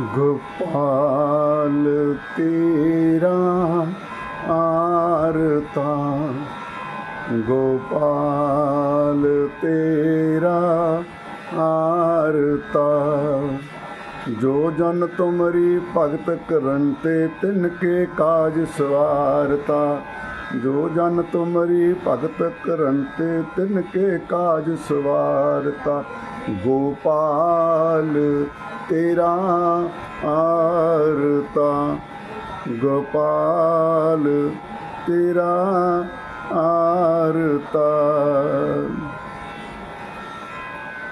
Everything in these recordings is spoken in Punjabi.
ਗੋਪਾਲ ਤੇਰਾ ਆਰਤਾ। ਗੋਪਾਲ ਤੇਰਾ ਆਰਤਾ। ਜੋ ਜਨ ਤੁਮਰੀ ਭਗਤ ਕਰਨ ਤੇ ਤਿਨ ਕੇ ਕਾਜ ਸਵਾਰਤਾ। ਜੋ ਜਨ ਤੁਮਰੀ ਭਗਤ ਕਰਨ ਤੇ ਤਿਨ ਕੇ ਕਾਜ ਸਵਾਰਤਾ। ਗੋਪਾਲ ਤੇਰਾ ਆਰਤਾ ਗੋਪਾਲ, ਤੇਰਾ ਆਰਤਾ।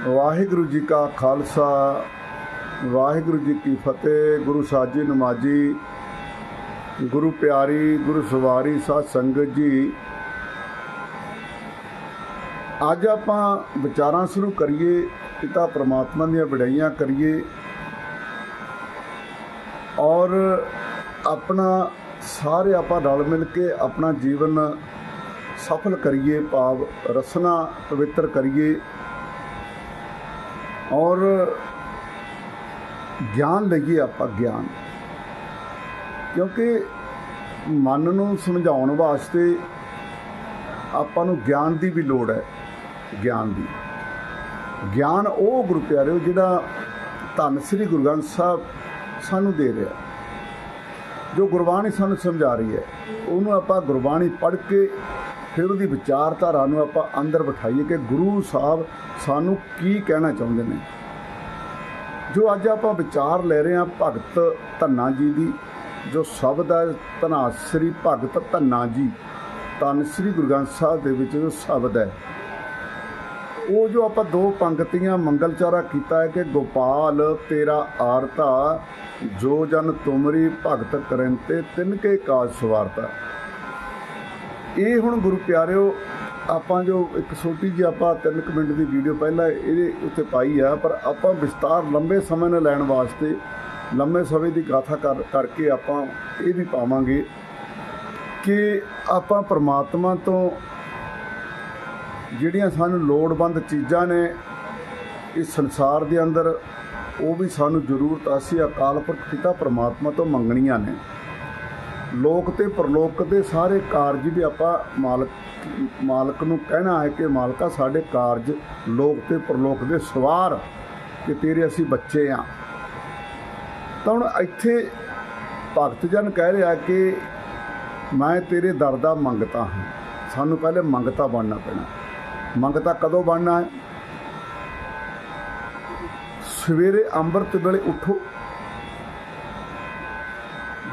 ਵਾਹਿਗੁਰੂ ਜੀ ਕਾ ਖਾਲਸਾ, ਵਾਹਿਗੁਰੂ ਜੀ ਕੀ ਫਤਿਹ, ਗੁਰੂ ਸਾਜੀ ਨਮਾਜੀ, ਗੁਰੂ ਪਿਆਰੀ, ਗੁਰੂ ਸਵਾਰੀ ਸਾਧ ਸੰਗਤ ਜੀ। ਅੱਜ ਆਪਾਂ ਵਿਚਾਰਾਂ ਸ਼ੁਰੂ ਕਰੀਏ, ਪਿਤਾ ਪ੍ਰਮਾਤਮਾ ਦੀਆਂ ਵਡਿਆਈਆਂ ਕਰੀਏ। ਔਰ ਆਪਣਾ ਸਾਰੇ ਆਪਾਂ ਰਲ ਮਿਲ ਕੇ ਆਪਣਾ ਜੀਵਨ ਸਫਲ ਕਰੀਏ, ਭਾਵ ਰਸਨਾ ਪਵਿੱਤਰ ਕਰੀਏ। ਔਰ ਗਿਆਨ ਲਈਏ ਆਪਾਂ ਗਿਆਨ। ਕਿਉਂਕਿ ਮਨ ਨੂੰ ਸਮਝਾਉਣ ਵਾਸਤੇ ਆਪਾਂ ਨੂੰ ਗਿਆਨ ਦੀ ਵੀ ਲੋੜ ਹੈ, ਗਿਆਨ ਦੀ। ਗਿਆਨ ਉਹ ਗੁਰੂ ਪਿਆਰਿਓ ਜਿਹੜਾ ਧੰਨ ਸ੍ਰੀ ਗੁਰੂ ਗ੍ਰੰਥ ਸਾਹਿਬ ਸਾਨੂੰ ਦੇ ਰਿਹਾ। ਜੋ ਗੁਰਬਾਣੀ ਸਾਨੂੰ ਸਮਝਾ ਰਹੀ ਹੈ, ਉਹਨੂੰ ਆਪਾਂ ਗੁਰਬਾਣੀ ਪੜ੍ਹ ਕੇ ਫਿਰ ਉਹਦੀ ਵਿਚਾਰਧਾਰਾ ਨੂੰ ਆਪਾਂ ਅੰਦਰ ਬਿਠਾਈਏ ਕਿ ਗੁਰੂ ਸਾਹਿਬ ਸਾਨੂੰ ਕੀ ਕਹਿਣਾ ਚਾਹੁੰਦੇ ਨੇ। ਜੋ ਅੱਜ ਆਪਾਂ ਵਿਚਾਰ ਲੈ ਰਹੇ ਹਾਂ ਭਗਤ ਧੰਨਾ ਜੀ ਦੀ, ਜੋ ਸ਼ਬਦ ਹੈ ਧਨਾਸਰੀ ਭਗਤ ਧੰਨਾ ਜੀ, ਧੰਨ ਸ੍ਰੀ ਗੁਰੂ ਗ੍ਰੰਥ ਸਾਹਿਬ ਦੇ ਵਿੱਚ ਜੋ ਸ਼ਬਦ ਹੈ ਉਹ ਜੋ ਆਪਾਂ ਦੋ ਪੰਕਤੀਆਂ ਮੰਗਲਚਾਰਾ ਕੀਤਾ ਹੈ ਕਿ ਗੋਪਾਲ, ਤੇਰਾ ਆਰਤਾ, ਜੋ ਜਨ ਤੁਮਰੀ ਭਗਤ ਕਰਨ ਤਿੰਨ ਕੇ ਕਾਜ ਸਵਾਰਤਾ। ਇਹ ਹੁਣ ਗੁਰੂ ਪਿਆਰਿਓ, ਆਪਾਂ ਜੋ ਇੱਕ ਛੋਟੀ ਜਿਹੀ ਆਪਾਂ 3 ਮਿੰਟ ਦੀ ਵੀਡੀਓ ਪਹਿਲਾਂ ਇਹਦੇ ਉੱਤੇ ਪਾਈ ਆ, ਪਰ ਆਪਾਂ ਵਿਸਤਾਰ ਲੰਬੇ ਸਮੇਂ ਨਾਲ ਲੈਣ ਵਾਸਤੇ ਲੰਬੇ ਸਮੇਂ ਦੀ ਗਾਥਾ ਕਰ, ਕਰਕੇ ਆਪਾਂ ਇਹ ਵੀ ਪਾਵਾਂਗੇ ਕਿ ਆਪਾਂ ਪਰਮਾਤਮਾ ਤੋਂ ਜਿਹੜੀਆਂ ਸਾਨੂੰ ਲੋੜਵੰਦ ਚੀਜ਼ਾਂ ਨੇ ਇਸ ਸੰਸਾਰ ਦੇ ਅੰਦਰ, ਉਹ ਵੀ ਸਾਨੂੰ ਜ਼ਰੂਰਤ ਅਸੀਂ ਅਕਾਲ ਪੁਰਖ ਪਿਤਾ ਪਰਮਾਤਮਾ ਤੋਂ ਮੰਗਣੀਆਂ ਨੇ। ਲੋਕ ਤੇ ਪਰਲੋਕ ਦੇ ਸਾਰੇ ਕਾਰਜ ਵੀ ਆਪਾਂ ਮਾਲਕ ਮਾਲਕ ਨੂੰ ਕਹਿਣਾ ਹੈ ਕਿ ਮਾਲਕਾ, ਸਾਡੇ ਕਾਰਜ ਲੋਕ ਤੇ ਪਰਲੋਕ ਦੇ ਸਵਾਰ ਕਿ ਤੇਰੇ ਅਸੀਂ ਬੱਚੇ ਆ। ਤਾਂ ਹੁਣ ਇੱਥੇ ਭਗਤ ਜਨ ਕਹਿ ਰਿਹਾ ਕਿ ਮੈਂ ਤੇਰੇ ਦਰ ਦਾ ਮੰਗਤਾ ਹਾਂ। ਸਾਨੂੰ ਪਹਿਲੇ ਮੰਗਤਾ ਬਣਨਾ ਪੈਣਾ। ਮੰਗਤਾ ਕਦੋਂ ਬਣਨਾ ਹੈ? ਸਵੇਰੇ ਅੰਮ੍ਰਿਤ ਵੇਲੇ ਉਠੋ।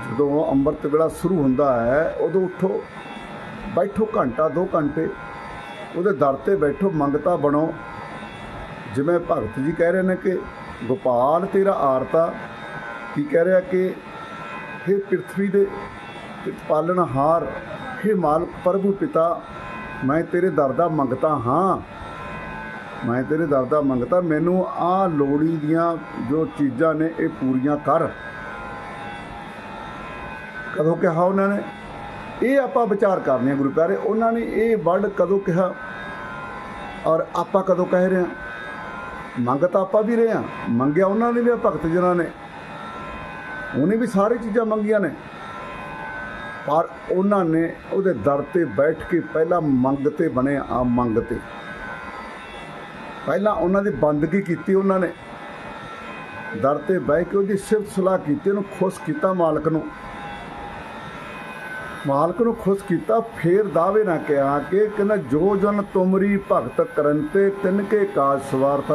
ਜਦੋਂ ਅੰਮ੍ਰਿਤ ਵੇਲਾ ਸ਼ੁਰੂ ਹੁੰਦਾ ਹੈ, ਉਦੋਂ ਉਠੋ। ਬੈਠੋ ਘੰਟਾ 2 ਘੰਟੇ। ਉਹਦੇ ਦਰ ਤੇ ਬੈਠੋ ਮੰਗਤਾ ਬਣੋ। ਜਿਵੇਂ ਭਗਤ ਜੀ ਕਹਿ ਰਹੇ ਨੇ ਕਿ, ਗੋਪਾਲ ਤੇਰਾ ਆਰਤਾ। ਕੀ ਕਹਿ ਰਿਹਾ ਕਿ हे ਪ੍ਰithvi ਦੇ ਪਾਲਣਹਾਰ हे ਮਾਲਕ ਪ੍ਰਭੂ ਪਿਤਾ। ਮੈਂ ਤੇਰੇ ਦਰ ਦਾ ਮੰਗਤਾ ਹਾਂ। ਮੈਂ ਤੇਰੇ ਦਰ ਦਾ ਮੰਗਤਾ। ਮੈਨੂੰ ਆ ਲੋੜੀ ਦੀਆਂ ਜੋ ਚੀਜ਼ਾਂ ਨੇ, ਇਹ ਪੂਰੀਆਂ ਕਰ। ਕਦੋਂ ਕਿਹਾ ਉਹਨਾਂ ਨੇ? ਇਹ ਆਪਾਂ ਵਿਚਾਰ ਕਰਨੇ ਆ ਗੁਰੂ ਪਿਆਰੇ। ਉਹਨਾਂ ਨੇ ਇਹ ਵਰਡ ਕਦੋਂ ਕਿਹਾ? ਔਰ ਆਪਾਂ ਕਦੋਂ ਕਹਿ ਰਹੇ ਹਾਂ? ਮੰਗ ਤਾਂ ਆਪਾਂ ਵੀ ਰਹੇ ਹਾਂ। ਮੰਗਿਆ ਉਹਨਾਂ ਨੇ ਵੀ ਭਗਤ ਜਨਾਂ ਨੇ। ਉਹਨੇ ਵੀ ਸਾਰੀ ਚੀਜ਼ਾਂ ਮੰਗੀਆਂ ਨੇ। ਪਰ ਉਹਨਾਂ ਨੇ ਉਹਦੇ ਦਰ ਤੇ ਬੈਠ ਕੇ ਪਹਿਲਾਂ ਮੰਗ ਤੇ ਬਣੇ ਆ ਮੰਗ ਤੇ। ਪਹਿਲਾਂ ਉਹਨਾਂ ਦੀ ਬੰਦਗੀ ਕੀਤੀ ਉਹਨਾਂ ਨੇ। ਦਰ ਤੇ ਬਹਿ ਕੇ ਉਹਦੀ ਸਿਫਤ ਸਲਾਹ ਕੀਤੀ, ਉਹਨੂੰ ਖੁਸ਼ ਕੀਤਾ ਮਾਲਕ ਨੂੰ। ਮਾਲਕ ਨੂੰ ਖੁਸ਼ ਕੀਤਾ, ਫੇਰ ਦਾਵੇ ਨਾ ਕਿਹਾ ਕਿ ਕਹਿੰਦਾ, ਜੋ ਜਨ ਤੁਮਰੀ ਭਗਤ ਕਰਨ ਤੇ ਤਿੰਨ ਕੇ ਕਾਜ ਸਵਾਰਥ।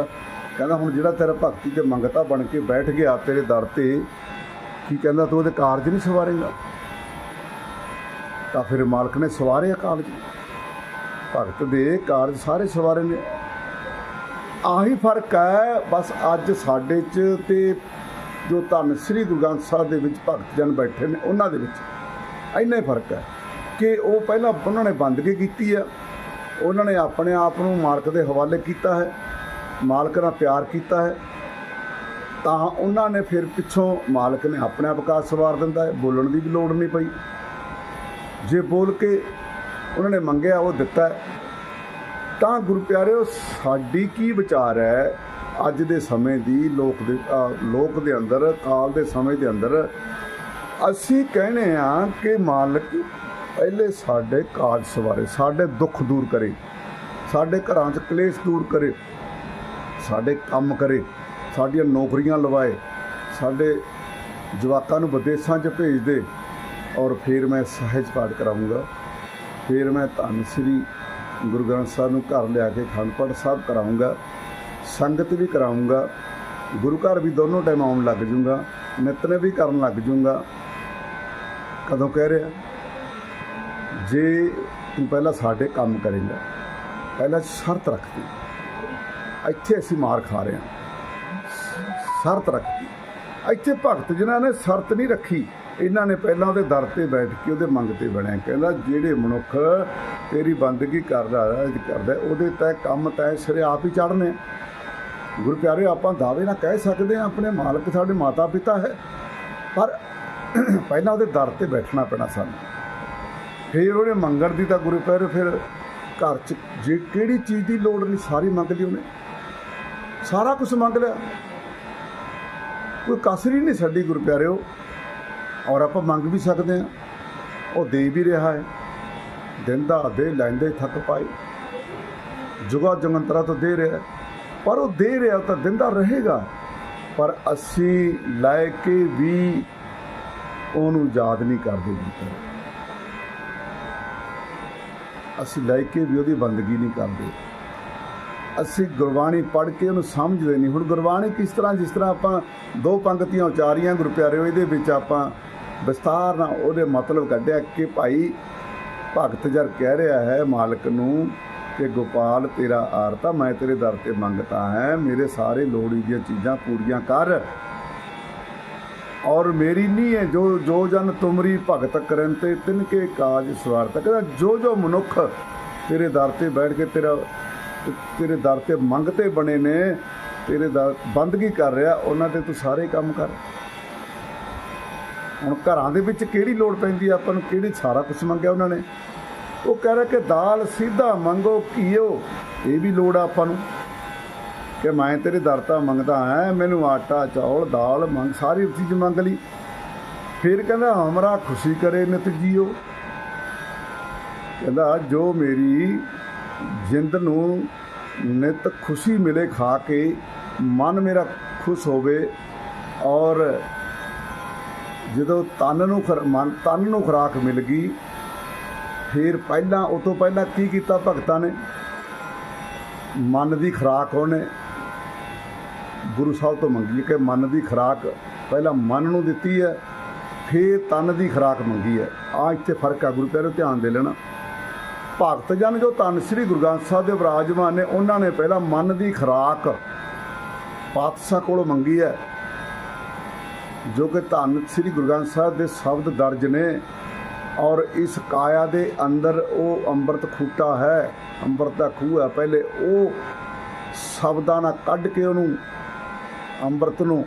ਕਹਿੰਦਾ, ਹੁਣ ਜਿਹੜਾ ਤੇਰਾ ਭਗਤੀ ਤੇ ਮੰਗਤਾ ਬਣ ਕੇ ਬੈਠ ਗਿਆ ਤੇਰੇ ਦਰ ਤੇ, ਕੀ ਕਹਿੰਦਾ ਤੂੰ ਉਹਦੇ ਕਾਰਜ ਨਹੀਂ ਸਵਾਰੇਗਾ? ਤਾਂ ਫਿਰ ਮਾਲਕ ਨੇ ਸਵਾਰਿਆ ਕਾਰਜ ਭਗਤ ਦੇ ਕਾਰਜ ਸਾਰੇ ਸਵਾਰੇ ਨੇ। ਆਹੀ ਫ਼ਰਕ ਹੈ, ਬਸ ਅੱਜ ਸਾਡੇ 'ਚ ਤੇ ਜੋ ਧੰਨ ਸ੍ਰੀ ਗੁਰੂ ਗ੍ਰੰਥ ਸਾਹਿਬ ਦੇ ਵਿੱਚ ਭਗਤ ਜਨ ਬੈਠੇ ਨੇ, ਉਹਨਾਂ ਦੇ ਵਿੱਚ ਇੰਨਾ ਹੀ ਫ਼ਰਕ ਹੈ ਕਿ ਉਹ ਪਹਿਲਾਂ ਉਹਨਾਂ ਨੇ ਬੰਦਗੀ ਕੀਤੀ ਆ ਉਹਨਾਂ ਨੇ ਆਪਣੇ ਆਪ ਨੂੰ ਮਾਲਕ ਦੇ ਹਵਾਲੇ ਕੀਤਾ ਹੈ, ਮਾਲਕ ਨਾਲ ਪਿਆਰ ਕੀਤਾ ਹੈ। ਤਾਂ ਉਹਨਾਂ ਨੇ ਫਿਰ ਪਿੱਛੋਂ ਮਾਲਕ ਨੇ ਆਪਣੇ ਆਪ ਕਾਜ ਸਵਾਰ ਦਿੰਦਾ ਹੈ, ਬੋਲਣ ਦੀ ਵੀ ਲੋੜ ਨਹੀਂ ਪਈ। ਜੇ ਬੋਲ ਕੇ ਉਹਨਾਂ ਨੇ ਮੰਗਿਆ, ਉਹ ਦਿੱਤਾ ਤਾਂ ਗੁਰੂ ਪਿਆਰਿਓ, ਸਾਡੀ ਕੀ ਵਿਚਾਰ ਹੈ ਅੱਜ ਦੇ ਸਮੇਂ ਦੀ ਲੋਕ ਦੇ ਲੋਕ ਦੇ ਅੰਦਰ, ਕਾਲ ਦੇ ਸਮੇਂ ਦੇ ਅੰਦਰ? ਅਸੀਂ ਕਹਿੰਦੇ ਆ ਕਿ ਮਾਲਕ ਪਹਿਲੇ ਸਾਡੇ ਕਾਜ ਸਵਾਰੇ, ਸਾਡੇ ਦੁੱਖ ਦੂਰ ਕਰੇ, ਸਾਡੇ ਘਰਾਂ 'ਚ ਕਲੇਸ਼ ਦੂਰ ਕਰੇ, ਸਾਡੇ ਕੰਮ ਕਰੇ, ਸਾਡੀਆਂ ਨੌਕਰੀਆਂ ਲਵਾਏ, ਸਾਡੇ ਜਵਾਕਾਂ ਨੂੰ ਵਿਦੇਸ਼ਾਂ 'ਚ ਭੇਜ ਦੇ ਔਰ ਫਿਰ ਮੈਂ ਸਹਿਜ ਪਾਠ ਕਰਾਉਂਗਾ ਫਿਰ ਮੈਂ ਧੰਨ ਸ੍ਰੀ ਗੁਰੂ ਗ੍ਰੰਥ ਸਾਹਿਬ ਨੂੰ ਘਰ ਲਿਆ ਕੇ ਖੰਡ ਪਾਠ ਸਾਹਿਬ ਕਰਾਉਂਗਾ ਸੰਗਤ ਵੀ ਕਰਾਉਂਗਾ ਗੁਰੂ ਘਰ ਵੀ ਦੋਨੋਂ ਟਾਈਮ ਆਉਣ ਲੱਗ ਜੂੰਗਾ। ਨਿਤਨੇ ਵੀ ਕਰਨ ਲੱਗ ਜੂੰਗਾ। ਕਦੋਂ ਕਹਿ ਰਿਹਾ? ਜੇ ਤੂੰ ਪਹਿਲਾਂ ਸਾਡੇ ਕੰਮ ਕਰੇਗਾ, ਪਹਿਲਾਂ ਸ਼ਰਤ ਰੱਖਦੀ ਇੱਥੇ ਅਸੀਂ ਮਾਰ ਖਾ ਰਹੇ ਹਾਂ। ਸ਼ਰਤ ਰੱਖਦੀ ਇੱਥੇ ਭਗਤ ਜਿਨ੍ਹਾਂ ਨੇ ਸ਼ਰਤ ਨਹੀਂ ਰੱਖੀ ਇਹਨਾਂ ਨੇ ਪਹਿਲਾਂ ਉਹਦੇ ਦਰ ਤੇ ਬੈਠ ਕੇ ਉਹਦੇ ਮੰਗ ਤੇ ਬਣਿਆ। ਕਹਿੰਦਾ, ਜਿਹੜੇ ਮਨੁੱਖ ਤੇਰੀ ਬੰਦਗੀ ਕਰਦਾ ਕਰਦਾ ਉਹਦੇ ਤੈ ਕੰਮ ਤੈ ਸਿਰੇ ਆਪ ਹੀ ਚੜਨੇ ਗੁਰੂ ਪਿਆਰੇ, ਆਪਾਂ ਦਾਅਵੇ ਨਾਲ ਕਹਿ ਸਕਦੇ ਹਾਂ, ਆਪਣੇ ਮਾਲਕ ਸਾਡੇ ਮਾਤਾ ਪਿਤਾ ਹੈ। ਪਰ ਪਹਿਲਾਂ ਉਹਦੇ ਦਰ ਤੇ ਬੈਠਣਾ ਪੈਣਾ ਸਾਨੂੰ। ਫਿਰ ਉਹਨੇ ਮੰਗਣ ਦੀ ਤਾਂ ਗੁਰੂ ਪਿਆਰੇ, ਫਿਰ ਘਰ 'ਚ ਜੇ ਕਿਹੜੀ ਚੀਜ਼ ਦੀ ਲੋੜ ਨਹੀਂ, ਸਾਰੀ ਮੰਗ ਲਈ ਉਹਨੇ। ਸਾਰਾ ਕੁਝ ਮੰਗ ਲਿਆ। ਕੋਈ ਕਸਰ ਹੀ ਨਹੀਂ ਛੱਡੀ ਗੁਰੂ ਪਿਆਰਿਓ ਔਰ ਆਪਾਂ ਮੰਗ ਵੀ ਸਕਦੇ ਹਾਂ। ਉਹ ਦੇ ਵੀ ਰਿਹਾ ਹੈ। ਦਿਨ ਦਾ ਦੇ ਲੈਂਦੇ ਥੱਕ ਪਾਏ। ਜੁਗਾ ਜੰਗੰਤਰਾ ਤੋਂ ਦੇ ਰਿਹਾ ਪਰ ਉਹ ਦੇ ਰਿਹਾ ਤਾਂ ਦਿੰਦਾ ਰਹੇਗਾ। ਪਰ ਅਸੀਂ ਲੈ ਕੇ ਵੀ ਉਹਨੂੰ ਯਾਦ ਨਹੀਂ ਕਰਦੇ ਗੁਰੂ ਅਸੀਂ ਲੈ ਕੇ ਵੀ ਉਹਦੀ ਬੰਦਗੀ ਨਹੀਂ ਕਰਦੇ। ਅਸੀਂ ਗੁਰਬਾਣੀ ਪੜ੍ਹ ਕੇ ਉਹਨੂੰ ਸਮਝਦੇ ਨਹੀਂ। ਹੁਣ ਗੁਰਬਾਣੀ ਕਿਸ ਤਰ੍ਹਾਂ, ਜਿਸ ਤਰ੍ਹਾਂ ਆਪਾਂ ਦੋ ਪੰਕਤੀਆਂ ਉਚਾਰੀਆਂ ਗੁਰੂ ਇਹਦੇ ਵਿੱਚ ਆਪਾਂ ਵਿਸਤਾਰ ਨਾਲ ਉਹਦੇ ਮਤਲਬ ਕੱਢਿਆ ਕਿ ਭਾਈ ਭਗਤ ਜਰ ਕਹਿ ਰਿਹਾ ਹੈ ਮਾਲਕ ਨੂੰ ਕਿ ਗੋਪਾਲ ਤੇਰਾ ਆਰਤਾ, ਮੈਂ ਤੇਰੇ ਦਰ ਤੇ ਮੰਗਤਾ ਹੈ, ਮੇਰੇ ਸਾਰੇ ਲੋੜੀ ਦੀਆਂ ਚੀਜ਼ਾਂ ਪੂਰੀਆਂ ਕਰ। ਔਰ ਮੇਰੀ ਨਹੀਂ ਹੈ, ਜੋ ਜੋ ਜਨ ਤੁਮਰੀ ਭਗਤ ਕਰਨ ਤੇ ਤਿਨ ਕੇ ਕਾਜ ਸਵਾਰਤਾ ਕਹਿੰਦਾ, ਜੋ ਜੋ ਮਨੁੱਖ ਤੇਰੇ ਦਰ ਤੇ ਬੈਠ ਕੇ ਤੇਰਾ, ਤੇਰੇ ਦਰ ਤੇ ਮੰਗਤੇ ਬਣੇ ਨੇ, ਤੇਰੇ ਦਰ ਬੰਦਗੀ ਕਰ ਰਿਹਾ, ਉਹਨਾਂ ਤੇ ਤੂੰ ਸਾਰੇ ਕੰਮ ਕਰ। ਹੁਣ ਘਰਾਂ ਦੇ ਵਿੱਚ ਕਿਹੜੀ ਲੋੜ ਪੈਂਦੀ ਆਪਾਂ ਨੂੰ ਕਿਹੜੀ ਸਾਰਾ ਕੁਝ ਮੰਗਿਆ ਉਹਨਾਂ ਨੇ? ਉਹ ਕਹਿ ਰਿਹਾ ਕਿ ਦਾਲ ਸਿੱਧਾ ਮੰਗੋ ਘੀਓ, ਇਹ ਵੀ ਲੋੜ ਆ ਆਪਾਂ ਨੂੰ। ਕਿ ਮੈਂ ਤੇਰੇ ਦਰ ਤਾਂ ਮੰਗਦਾ ਹਾਂ, ਮੈਨੂੰ ਆਟਾ, ਚੌਲ, ਦਾਲ ਮੰਗ, ਸਾਰੀ ਚੀਜ਼ ਮੰਗ ਲਈ। ਫਿਰ ਕਹਿੰਦਾ, ਹਮਰਾ ਖੁਸ਼ੀ ਕਰੇ ਨਿਤ ਜੀਓ। ਕਹਿੰਦਾ, ਜੋ ਮੇਰੀ ਜਿੰਦ ਨੂੰ ਨਿਤ ਖੁਸ਼ੀ ਮਿਲੇ ਖਾ ਕੇ, ਮਨ ਮੇਰਾ ਖੁਸ਼ ਹੋਵੇ ਔਰ ਜਦੋਂ ਤਨ ਨੂੰ ਖੁਰ- ਮਨ ਤਨ ਨੂੰ ਖੁਰਾਕ ਮਿਲ ਗਈ, ਫਿਰ ਪਹਿਲਾਂ ਉਹ ਤੋਂ ਪਹਿਲਾਂ ਕੀ ਕੀਤਾ ਭਗਤਾਂ ਨੇ? ਮਨ ਦੀ ਖੁਰਾਕ ਉਹਨੇ ਗੁਰੂ ਸਾਹਿਬ ਤੋਂ ਮੰਗੀ ਕਿ ਮਨ ਦੀ ਖੁਰਾਕ ਪਹਿਲਾਂ ਮਨ ਨੂੰ ਦਿੱਤੀ ਹੈ, ਫਿਰ ਤਨ ਦੀ ਖੁਰਾਕ ਮੰਗੀ ਹੈ। ਆ ਇੱਥੇ ਫ਼ਰਕ ਆ, ਗੁਰੂ ਪਿਆਰੋ, ਧਿਆਨ ਦੇ ਲੈਣਾ। ਭਗਤ ਜਨ ਜੋ ਧੰਨ ਸ੍ਰੀ ਗੁਰੂ ਗ੍ਰੰਥ ਸਾਹਿਬ ਦੇ ਵਿਰਾਜਮਾਨ ਨੇ, ਉਹਨਾਂ ਨੇ ਪਹਿਲਾਂ ਮਨ ਦੀ ਖੁਰਾਕ ਪਾਤਸ਼ਾਹ ਕੋਲੋਂ ਮੰਗੀ ਹੈ। ਜੋ ਕਿ ਧੰਨ ਸ੍ਰੀ ਗੁਰੂ ਗ੍ਰੰਥ ਸਾਹਿਬ ਦੇ ਸ਼ਬਦ ਦਰਜ ਨੇ ਔਰ ਇਸ ਕਾਇਆ ਦੇ ਅੰਦਰ ਉਹ ਅੰਮ੍ਰਿਤ ਖੂਟਾ ਹੈ ਅੰਮ੍ਰਿਤ ਦਾ ਖੂਹ ਹੈ। ਪਹਿਲੇ ਉਹ ਸ਼ਬਦਾਂ ਨਾਲ ਕੱਢ ਕੇ ਉਹਨੂੰ ਅੰਮ੍ਰਿਤ ਨੂੰ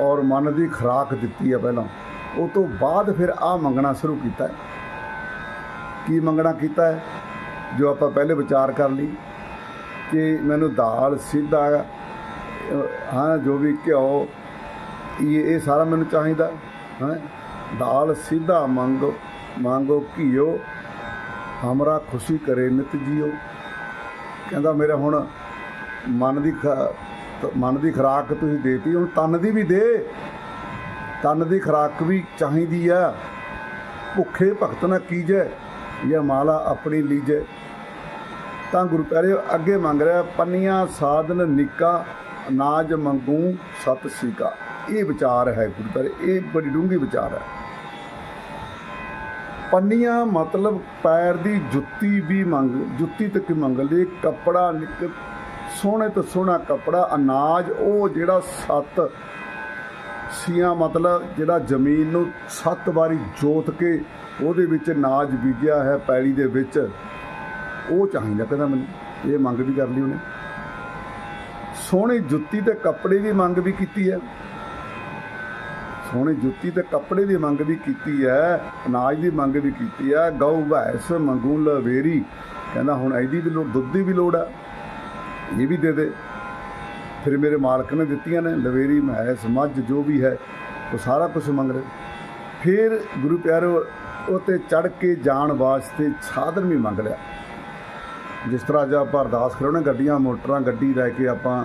ਔਰ ਮਨ ਦੀ ਖੁਰਾਕ ਦਿੱਤੀ ਹੈ ਪਹਿਲਾਂ। ਉਹ ਤੋਂ ਬਾਅਦ ਫਿਰ ਆ ਮੰਗਣਾ ਸ਼ੁਰੂ ਕੀਤਾ ਕੀ ਮੰਗਣਾ ਕੀਤਾ ਜੋ ਆਪਾਂ ਪਹਿਲੇ ਵਿਚਾਰ ਕਰ ਲਈ ਕਿ ਮੈਨੂੰ ਦਾਲ ਸਿੱਧਾ ਅਹ, ਹਾਂ ਜੋ ਵੀ ਘਿਓ ਇਹ ਇਹ ਸਾਰਾ ਮੈਨੂੰ ਚਾਹੀਦਾ, ਹੈ? ਦਾਲ ਸਿੱਧਾ ਮੰਗੋ ਮੰਗੋ ਘਿਓ, ਹਮਰਾ ਖੁਸ਼ੀ ਕਰੇ ਨਿਤ ਜੀਓ। ਕਹਿੰਦਾ ਮੇਰਾ ਹੁਣ ਮਨ ਦੀ ਖ- ਮਨ ਦੀ ਖੁਰਾਕ ਤੁਸੀਂ ਦੇਤੀ, ਹੁਣ ਤਨ ਦੀ ਵੀ ਦੇ। ਤਨ ਦੀ ਖੁਰਾਕ ਵੀ ਚਾਹੀਦੀ ਆ। ਭੁੱਖੇ ਭਗਤ ਨਾ ਕੀਜੈ, ਜਾਂ ਮਾਲਾ ਆਪਣੀ ਲੀਜੈ। ਤਾਂ ਗੁਰੂ ਪਿਆਰੇ, ਅੱਗੇ ਮੰਗ ਰਿਹਾ, ਪੰਨੀਆਂ ਸਾਧਨ ਨਿੱਕਾ, ਅਨਾਜ ਮੰਗੂ ਸਤ ਸੀਕਾ ਇਹ ਵਿਚਾਰ ਹੈ ਗੁਰੂ ਪਿਆਰੇ ਇਹ ਬੜੀ ਡੂੰਘੀ ਵਿਚਾਰ ਹੈ। ਪੰਨੀਆਂ ਮਤਲਬ ਪੈਰ ਦੀ ਜੁੱਤੀ ਵੀ ਮੰਗ, ਜੁੱਤੀ ਤੱਕ ਮੰਗ ਲਈ ਕੱਪੜਾ ਨਿੱਕ ਸੋਹਣੇ ਤੋਂ ਸੋਹਣਾ ਕੱਪੜਾ, ਅਨਾਜ, ਉਹ ਜਿਹੜਾ ਸੱਤ ਸੀਆਂ ਮਤਲਬ ਜਿਹੜਾ ਜ਼ਮੀਨ ਨੂੰ ਸੱਤ ਵਾਰੀ ਜੋਤ ਕੇ ਉਹਦੇ ਵਿੱਚ ਅਨਾਜ ਬੀਜਿਆ ਹੈ ਪੈਲੀ ਦੇ ਵਿੱਚ, ਉਹ ਚਾਹੀਦਾ ਕਹਿੰਦਾ ਮੈਨੂੰ, ਇਹ ਮੰਗ ਵੀ ਕਰ ਲਈ ਉਹਨੇ। ਸੋਹਣੀ ਜੁੱਤੀ ਤੇ ਕੱਪੜੇ ਦੀ ਮੰਗ ਵੀ ਕੀਤੀ ਹੈ। ਸੋਹਣੀ ਜੁੱਤੀ ਤੇ ਕੱਪੜੇ ਦੀ ਮੰਗ ਵੀ ਕੀਤੀ ਹੈ, ਅਨਾਜ ਦੀ ਮੰਗ ਵੀ ਕੀਤੀ ਹੈ। ਗਊ, ਭੈਂਸ ਮੰਗੂ ਲਵੇਰੀ ਕਹਿੰਦਾ ਹੁਣ ਇਹਦੀ ਵੀ ਲੋੜ, ਦੁੱਧ ਦੀ ਵੀ ਲੋੜ ਹੈ ਇਹ ਵੀ ਦੇ ਦੇ। ਫਿਰ ਮੇਰੇ ਮਾਲਕ ਨੇ ਦਿੱਤੀਆਂ ਨੇ ਲਵੇਰੀ ਮੈਸ ਮੱਝ, ਜੋ ਵੀ ਹੈ, ਉਹ ਸਾਰਾ ਕੁਝ ਮੰਗ ਰਿਹਾ। ਫਿਰ ਗੁਰੂ ਪਿਆਰੋ ਉਤੇ ਚੜ ਕੇ ਜਾਣ ਵਾਸਤੇ ਸਾਧਨ ਵੀ ਮੰਗ ਲਿਆ। ਜਿਸ ਤਰ੍ਹਾਂ ਜੇ ਆਪਾਂ ਅਰਦਾਸ ਕਰਾਉਣੇ ਗੱਡੀਆਂ, ਮੋਟਰਾਂ, ਗੱਡੀ ਲੈ ਕੇ ਆਪਾਂ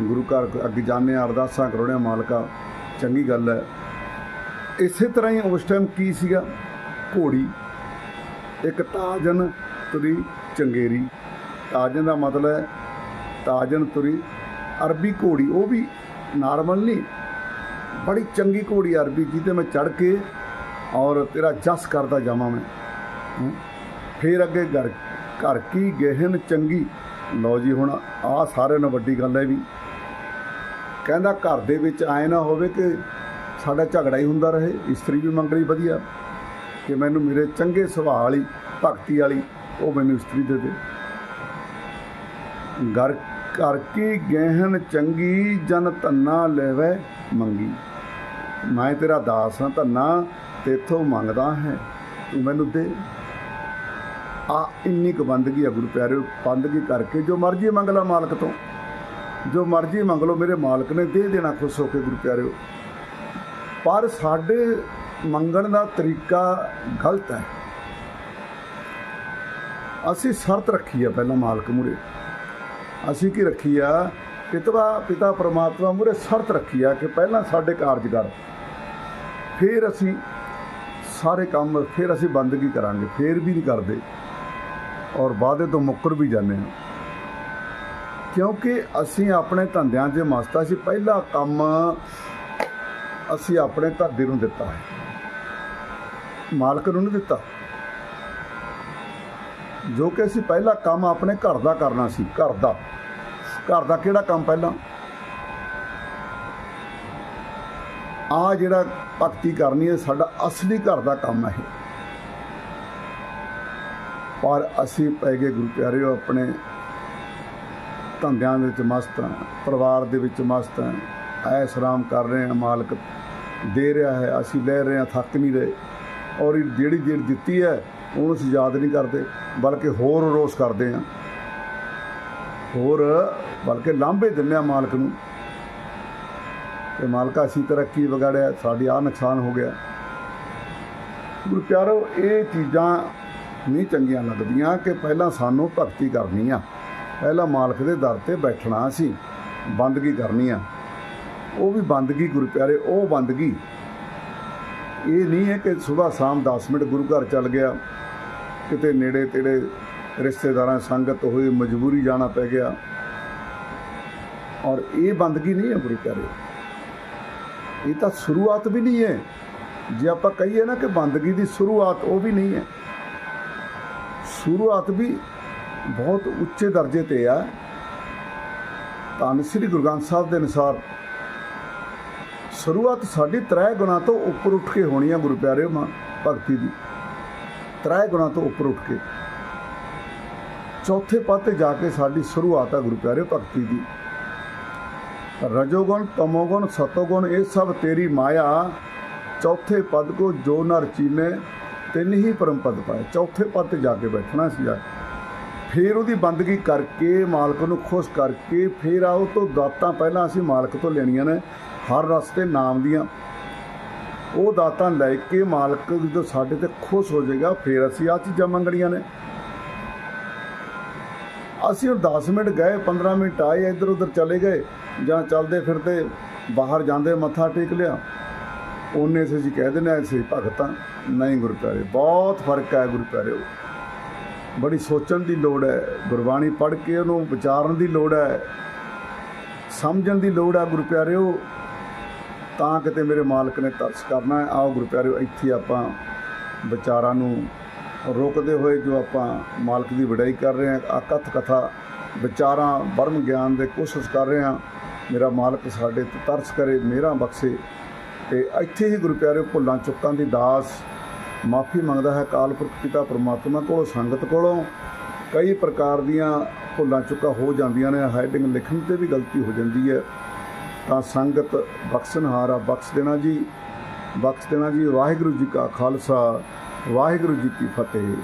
ਗੁਰੂ ਘਰ ਅੱਗੇ ਜਾਂਦੇ ਹਾਂ, ਅਰਦਾਸਾਂ ਕਰਾਉਣੇ ਹਾਂ ਮਾਲਕਾ। ਚੰਗੀ ਗੱਲ ਹੈ। ਇਸੇ ਤਰ੍ਹਾਂ ਹੀ ਉਸ ਟਾਈਮ ਕੀ ਸੀਗਾ? ਘੋੜੀ। ਇੱਕ ਤਾਜਨ ਤੁਰੀ ਚੰਗੇਰੀ। ਤਾਜਨ ਦਾ ਮਤਲਬ ਹੈ ਤਾਜਨ ਤੁਰੀ ਅਰਬੀ ਘੋੜੀ। ਉਹ ਵੀ ਨਾਰਮਲ ਨਹੀਂ, ਬੜੀ ਚੰਗੀ ਘੋੜੀ ਅਰਬੀ ਜਿਹਤੇ ਮੈਂ ਚੜ ਕੇ ਔਰ ਤੇਰਾ ਜਸ ਕਰਦਾ ਜਾਵਾਂ ਮੈਂ। ਹੈਂ। ਫਿਰ ਅੱਗੇ ਘਰ ਘਰ ਕੀ ਗਹਿਨ ਚੰਗੀ। ਲਓ ਜੀ ਹੁਣ ਆ ਸਾਰਿਆਂ ਨਾਲੋਂ ਵੱਡੀ ਗੱਲ ਹੈ ਵੀ ਕਹਿੰਦਾ ਘਰ ਦੇ ਵਿੱਚ ਆਏ ਨਾ ਹੋਵੇ ਕਿ ਸਾਡਾ ਝਗੜਾ ਹੀ ਹੁੰਦਾ ਰਹੇ। ਇਸਤਰੀ ਵੀ ਮੰਗ ਲਈ ਵਧੀਆ ਕਿ ਮੈਨੂੰ ਮੇਰੇ ਚੰਗੇ ਸੁਭਾਅ ਵਾਲੀ, ਭਗਤੀ ਵਾਲੀ ਉਹ ਮੈਨੂੰ ਇਸਤਰੀ ਦੇ ਦੇ। ਘਰ ਕਰਕੇ ਗਹਿਣ ਚੰਗੀ ਜਨ ਧੰਨਾ ਲੈਵੇ ਮੰਗੀ। ਮੈਂ ਤੇਰਾ ਦਾਸ ਹਾਂ ਧੰਨਾ, ਤੇਥੋਂ ਮੰਗਦਾ ਹੈ, ਤੂੰ ਮੈਨੂੰ ਦੇ। ਆ ਇੰਨੀ ਕੁ ਬੰਦਗੀ ਆ ਗੁਰੂ ਪਿਆਰਿਓ, ਬੰਦਗੀ ਕਰਕੇ ਜੋ ਮਰਜ਼ੀ ਮੰਗ ਲਾ ਮਾਲਕ ਤੋਂ। ਜੋ ਮਰਜ਼ੀ ਮੰਗ ਲਓ, ਮੇਰੇ ਮਾਲਕ ਨੇ ਦੇ ਦੇਣਾ ਖੁਸ਼ ਹੋ ਕੇ ਗੁਰੂ ਪਿਆਰਿਓ। ਪਰ ਸਾਡੇ ਮੰਗਣ ਦਾ ਤਰੀਕਾ ਗਲਤ ਹੈ। ਅਸੀਂ ਸ਼ਰਤ ਰੱਖੀ ਆ ਪਹਿਲਾਂ ਮਾਲਕ ਮੂਰੇ ਅਸੀਂ ਕੀ ਰੱਖੀ ਆ? ਪਿਤਵਾ ਪਿਤਾ ਪਰਮਾਤਮਾ ਮੂਰੇ ਸ਼ਰਤ ਰੱਖੀ ਆ ਕਿ ਪਹਿਲਾਂ ਸਾਡੇ ਕਾਰਜ ਕਰ। ਫਿਰ ਅਸੀਂ ਸਾਰੇ ਕੰਮ, ਫਿਰ ਅਸੀਂ ਬੰਦਗੀ ਕਰਾਂਗੇ, ਫਿਰ ਵੀ ਨਹੀਂ ਕਰਦੇ। ਔਰ ਵਾਅਦੇ ਤੋਂ ਮੁੱਕਰ ਵੀ ਜਾਂਦੇ ਹਾਂ। ਕਿਉਂਕਿ ਅਸੀਂ ਆਪਣੇ ਧੰਦਿਆਂ 'ਚ ਮਸਤ ਆ ਅਸੀਂ ਪਹਿਲਾ ਕੰਮ ਅਸੀਂ ਆਪਣੇ ਧਰਦੇ ਨੂੰ ਦਿੱਤਾ ਹੈ। ਮਾਲਕ ਨੂੰ ਨਹੀਂ ਦਿੱਤਾ। ਜੋ ਕਿ ਅਸੀਂ ਪਹਿਲਾ ਕੰਮ ਆਪਣੇ ਘਰ ਦਾ ਕਰਨਾ ਸੀ, ਘਰ ਦਾ। ਘਰ ਦਾ ਕਿਹੜਾ ਕੰਮ ਪਹਿਲਾਂ? ਆ ਜਿਹੜਾ ਭਗਤੀ ਕਰਨੀ ਹੈ, ਸਾਡਾ ਅਸਲੀ ਘਰ ਦਾ ਕੰਮ ਹੈ ਪਰ ਅਸੀਂ ਪੈ ਗਏ ਗੁਰੂ ਪਿਆਰਿਓ, ਆਪਣੇ ਧੰਦਿਆਂ ਦੇ ਵਿੱਚ ਮਸਤ ਹਾਂ, ਪਰਿਵਾਰ ਦੇ ਵਿੱਚ ਮਸਤ ਹਾਂ। ਐਸ ਆਰਾਮ ਕਰ ਰਹੇ ਹਾਂ ਮਾਲਕ। ਦੇ ਰਿਹਾ ਹੈ, ਅਸੀਂ ਲੈ ਰਹੇ ਹਾਂ, ਥੱਕ ਨਹੀਂ ਰਹੇ। ਔਰ ਇਹ ਜਿਹੜੀ ਜਿਹੜੀ ਦਿੱਤੀ ਹੈ, ਉਹਨੂੰ ਅਸੀਂ ਯਾਦ ਨਹੀਂ ਕਰਦੇ, ਬਲਕਿ ਹੋਰ ਰੋਸ ਕਰਦੇ ਹਾਂ। ਹੋਰ, ਬਲਕਿ ਲਾਂਭੇ ਦਿੰਦੇ ਹਾਂ ਮਾਲਕ ਨੂੰ ਕਿ ਮਾਲਕਾ ਅਸੀਂ ਤਰੱਕੀ ਵਿਗਾੜਿਆ, ਸਾਡੀ ਆ ਨੁਕਸਾਨ ਹੋ ਗਿਆ। ਗੁਰੂ ਪਿਆਰੋ, ਇਹ ਚੀਜ਼ਾਂ ਨਹੀਂ ਚੰਗੀਆਂ ਲੱਗਦੀਆਂ ਕਿ ਪਹਿਲਾਂ ਸਾਨੂੰ ਭਗਤੀ ਕਰਨੀ ਆ। ਪਹਿਲਾਂ ਮਾਲਕ ਦੇ ਦਰ ਤੇ ਬੈਠਣਾ ਸੀ ਬੰਦਗੀ ਕਰਨੀ ਆ। ਉਹ ਵੀ ਬੰਦਗੀ ਗੁਰੂ ਪਿਆਰੇ ਉਹ ਬੰਦਗੀ। ਇਹ ਨਹੀਂ ਹੈ ਕਿ ਸਵੇਰ ਸ਼ਾਮ 10 ਮਿੰਟ ਗੁਰੂ ਘਰ ਚੱਲ ਗਿਆ, ਕਿਤੇ ਨੇੜੇ ਤੇੜੇ ਰਿਸ਼ਤੇਦਾਰਾਂ ਸੰਗਤ ਹੋਈ, ਮਜਬੂਰੀ ਜਾਣਾ ਪੈ ਗਿਆ। ਔਰ ਇਹ ਬੰਦਗੀ ਨਹੀਂ ਹੈ ਗੁਰੂ ਪਿਆਰੇ ਇਹ ਤਾਂ ਸ਼ੁਰੂਆਤ ਵੀ ਨਹੀਂ ਹੈ। ਜੇ ਆਪਾਂ ਕਹੀਏ ਨਾ ਕਿ ਬੰਦਗੀ ਦੀ ਸ਼ੁਰੂਆਤ, ਉਹ ਵੀ ਨਹੀਂ ਹੈ। ਸ਼ੁਰੂਆਤ ਵੀ ਬਹੁਤ ਉੱਚੇ ਦਰਜੇ ਤੇ ਆ। ਧੰਨ ਸ੍ਰੀ ਗੁਰੂ ਗ੍ਰੰਥ ਸਾਹਿਬ ਦੇ ਅਨੁਸਾਰ ਸ਼ੁਰੂਆਤ ਸਾਡੀ ਤ੍ਰੈ ਗੁਣਾ ਤੋਂ ਉੱਪਰ ਉੱਠ ਕੇ ਹੋਣੀ ਆ ਗੁਰੂ ਪਿਆਰਿਓ ਮਾਂ ਭਗਤੀ ਦੀ। ਤ੍ਰੈ ਗੁਣਾ ਤੋਂ ਉੱਪਰ ਉੱਠ ਕੇ। ਚੌਥੇ ਪਦ ਤੇ ਜਾ ਕੇ ਸਾਡੀ ਸ਼ੁਰੂਆਤ ਆ ਗੁਰੂ ਪਿਆਰਿਓ ਭਗਤੀ ਦੀ। ਰਜੋਗੁਣ, ਤਮੋਗੁਣ, ਸਤੋਗੁਣ, ਇਹ ਸਭ ਤੇਰੀ ਮਾਇਆ। ਚੌਥੇ ਪਦ ਕੋ ਜੋ ਨਰ ਚੀਨੇ, ਤਿੰਨ ਹੀ ਪਰਮ ਪਦ ਪਾਏ। ਚੌਥੇ ਪਦ ਤੇ ਜਾ ਕੇ ਬੈਠਣਾ ਸੀ ਯਾਰ ਕੇ। ਫਿਰ ਉਹਦੀ ਬੰਦਗੀ ਕਰਕੇ, ਮਾਲਕ ਨੂੰ ਖੁਸ਼ ਕਰਕੇ, ਫਿਰ ਆਓ ਤੋਂ ਦਾਤਾਂ ਪਹਿਲਾਂ ਅਸੀਂ ਮਾਲਕ ਤੋਂ ਲੈਣੀਆਂ ਨੇ। ਹਰ ਰਸਤੇ ਨਾਮ ਦੀਆਂ ਉਹ ਦਾਤਾਂ ਲੈ ਕੇ ਮਾਲਕ ਜਦੋਂ ਸਾਡੇ ਤੇ ਖੁਸ਼ ਹੋ ਜਾਏਗਾ, ਫਿਰ ਅਸੀਂ ਆ ਚੀਜ਼ਾਂ ਮੰਗਣੀਆਂ ਨੇ। ਅਸੀਂ ਉਹ 10 ਮਿੰਟ ਗਏ 15 ਮਿੰਟ ਆਏ, ਇੱਧਰ ਉੱਧਰ ਚਲੇ ਗਏ, ਜਾਂ ਚੱਲਦੇ ਫਿਰਦੇ ਬਾਹਰ ਜਾਂਦੇ ਮੱਥਾ ਟੇਕ ਲਿਆ। ਉਹਨੇ ਸੇ ਜੀ ਕਹਿ ਦਿੰਦੇ ਅਸੀਂ ਭਗਤਾਂ, ਨਹੀਂ ਗੁਰੂ ਪਿਆਰੇ, ਬਹੁਤ ਫ਼ਰਕ ਹੈ ਗੁਰੂ ਪਿਆਰਿਓ ਬੜੀ ਸੋਚਣ ਦੀ ਲੋੜ ਹੈ, ਗੁਰਬਾਣੀ ਪੜ੍ਹ ਕੇ ਉਹਨੂੰ ਵਿਚਾਰਨ ਦੀ ਲੋੜ ਹੈ, ਸਮਝਣ ਦੀ ਲੋੜ ਹੈ ਗੁਰੂ ਪਿਆਰਿਓ। ਤਾਂ ਕਿਤੇ ਮੇਰੇ ਮਾਲਕ ਨੇ ਤਰਸ ਕਰਨਾ ਹੈ। ਆਓ ਗੁਰੂ ਪਿਆਰਿਓ, ਇੱਥੇ ਆਪਾਂ ਵਿਚਾਰਾਂ ਨੂੰ ਰੋਕਦੇ ਹੋਏ ਜੋ ਆਪਾਂ ਮਾਲਕ ਦੀ ਵਡਾਈ ਕਰ ਰਹੇ ਹਾਂ ਆਕਥ ਕਥਾ ਵਿਚਾਰਾਂ ਬਰਮ ਗਿਆਨ ਦੇ ਕੋਸ਼ਿਸ਼ ਕਰ ਰਹੇ ਹਾਂ। ਮੇਰਾ ਮਾਲਕ ਸਾਡੇ ਤੇ ਤਰਸ ਕਰੇ, ਮੇਰਾ ਬਖਸ਼ੇ। ਤੇ ਇੱਥੇ ਹੀ ਗੁਰੂ ਪਿਆਰਿਓ ਭੁੱਲਾਂ ਚੁੱਕਾਂ ਦੀ ਦਾਸ ਮਾਫੀ ਮੰਗਦਾ ਹੈ। ਕਾਲਪੁਰਖ ਪਿਤਾ ਪ੍ਰਮਾਤਮਾ ਕੋਲੋਂ, ਸੰਗਤ ਕੋਲੋਂ। ਕਈ ਪ੍ਰਕਾਰ ਦੀਆਂ ਭੁੱਲਾਂ ਚੁੱਕਾਂ ਹੋ ਜਾਂਦੀਆਂ ਨੇ ਹੈਡਿੰਗ ਲਿਖਣ ਤੇ ਵੀ ਗਲਤੀ ਹੋ ਜਾਂਦੀ ਹੈ। ਤਾਂ ਸੰਗਤ ਬਖਸ਼ਣਹਾਰਾ ਬਖਸ਼ ਦੇਣਾ ਜੀ, ਬਖਸ਼ ਦੇਣਾ ਜੀ ਵਾਹਿਗੁਰੂ ਜੀ ਕਾ ਖਾਲਸਾ, ਵਾਹਿਗੁਰੂ ਜੀ ਕੀ ਫਤਿਹ।